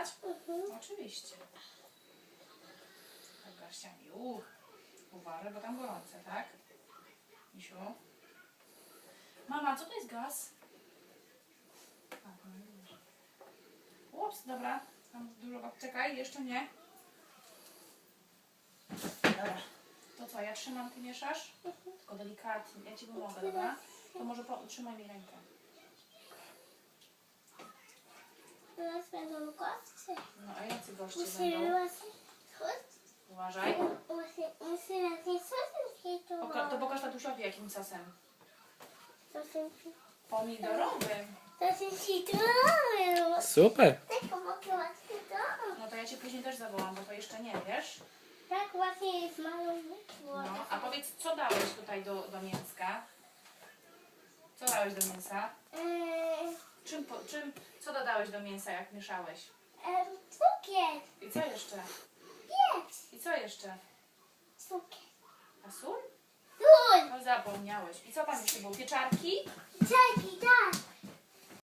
Mhm. Oczywiście. Tak, garściami. Uch. Uważaj, bo tam gorące, tak? Misiu. Mama, co to jest gaz? Ups, dobra. Tam dużo... Czekaj, jeszcze nie. Dobra. To co, ja trzymam, ty mieszasz? Tylko delikatnie. Ja ci pomogę, dobra? To może po... trzymaj mi rękę. Będą goście. No, a jacy goście Musimy będą? schodzić. Uważaj. Musimy, musimy schodzić to. Poka- to pokaż tatusiowi jakim sosem. Są Pomidorowym. to są citrony. Super. Tak mogę łatwiej to. No to ja cię później też zawołam, bo to jeszcze nie wiesz. Tak właśnie jest mało wyszło. No, a powiedz, co dałeś tutaj do, do mięska? Co dałeś do mięsa? Eee, Czym, po, czym, co dodałeś do mięsa, jak mieszałeś? Em, cukier. I co jeszcze? Piec. I co jeszcze? Cukier. A sól? Sól. No zapomniałeś. I co tam jeszcze było? Pieczarki?